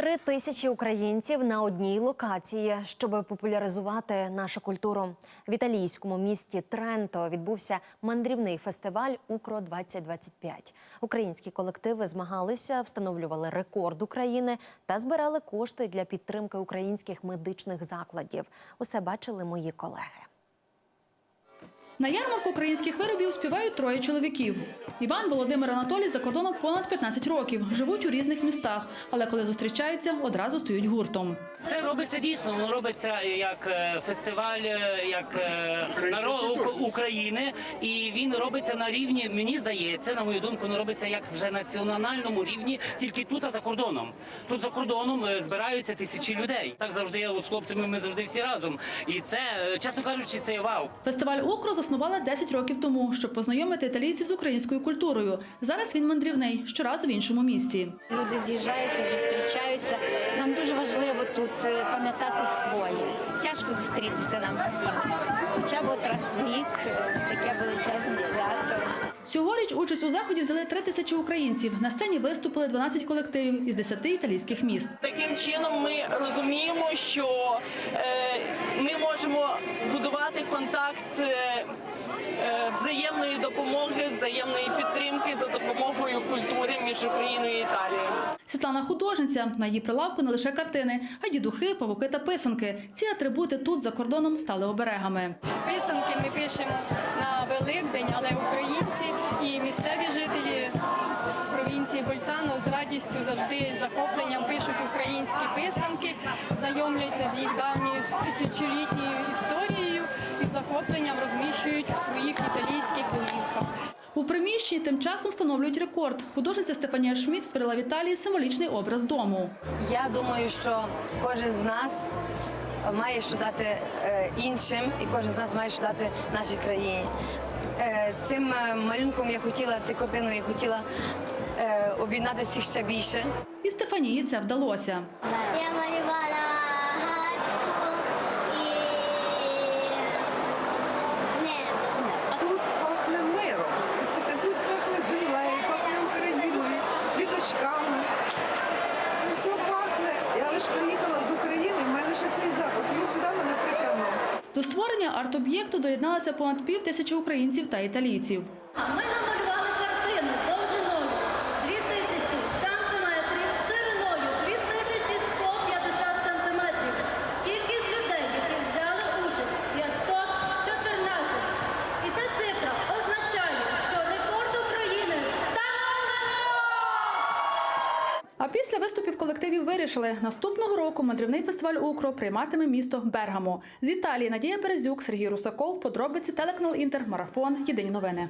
Три тисячі українців на одній локації, щоб популяризувати нашу культуру. В італійському місті Тренто відбувся мандрівний фестиваль Укро 2025 Українські колективи змагалися, встановлювали рекорд України та збирали кошти для підтримки українських медичних закладів. Усе бачили мої колеги. На ярмарку українських виробів співають троє чоловіків. Іван, Володимир Анатолій за кордоном понад 15 років. Живуть у різних містах, але коли зустрічаються, одразу стають гуртом. Це робиться дійсно. Воно робиться як е, фестиваль, е, як е, народ України, і він робиться на рівні. Мені здається, на мою думку, він робиться як вже національному рівні, тільки тут, а за кордоном. Тут за кордоном збираються тисячі людей. Так завжди от з хлопцями. Ми завжди всі разом. І це, чесно кажучи, це вау. Фестиваль Укро заснували 10 років тому, щоб познайомити італійців з українською культурою. Зараз він мандрівний, щоразу в іншому місті. Люди з'їжджаються, зустрічаються. Нам дуже важливо тут е, пам'ятати своє. Тяжко зустрітися нам всім. Хоча б от раз в рік е, таке величезне свято. Цьогоріч участь у заході взяли 3 тисячі українців. На сцені виступили 12 колективів із 10 італійських міст. Таким чином ми розуміємо, що е, ми можемо будувати контакт е, е, взаємної допомоги, взаємної підтримки за допомогою культури між Україною і Італією. Світлана художниця. На її прилавку не лише картини, а й дідухи, павуки та писанки. Ці атрибути тут за кордоном стали оберегами. Писанки ми пишемо на Великдень, але українці і місцеві жителі Радістю завжди з захопленням пишуть українські писанки, знайомляться з їх давньою тисячолітньою історією і з захопленням розміщують в своїх італійських домівках. У приміщенні тим часом встановлюють рекорд. Художниця Стефанія Шміт створила в Італії символічний образ дому. Я думаю, що кожен з нас має що дати е, іншим, і кожен з нас має що дати нашій країні. Е, Цим е, малюнком я хотіла, цією картиною я хотіла е, об'єднати всіх ще більше. І Стефанії це вдалося. Я малювала гачку і небо. Тут пахне миром, тут пахне землею, пахне Україною, квіточками. Все пахне. Я лише приїхала з України, в мене ще цей запах. Він сюди мене притягнув. До створення арт-об'єкту доєдналися понад пів тисячі українців та італійців. Ми намалювали А після виступів колективів вирішили, наступного року мандрівний фестиваль Укро прийматиме місто Бергамо. З Італії Надія Березюк, Сергій Русаков, подробиці телеканал Інтер, Марафон. Єдині новини.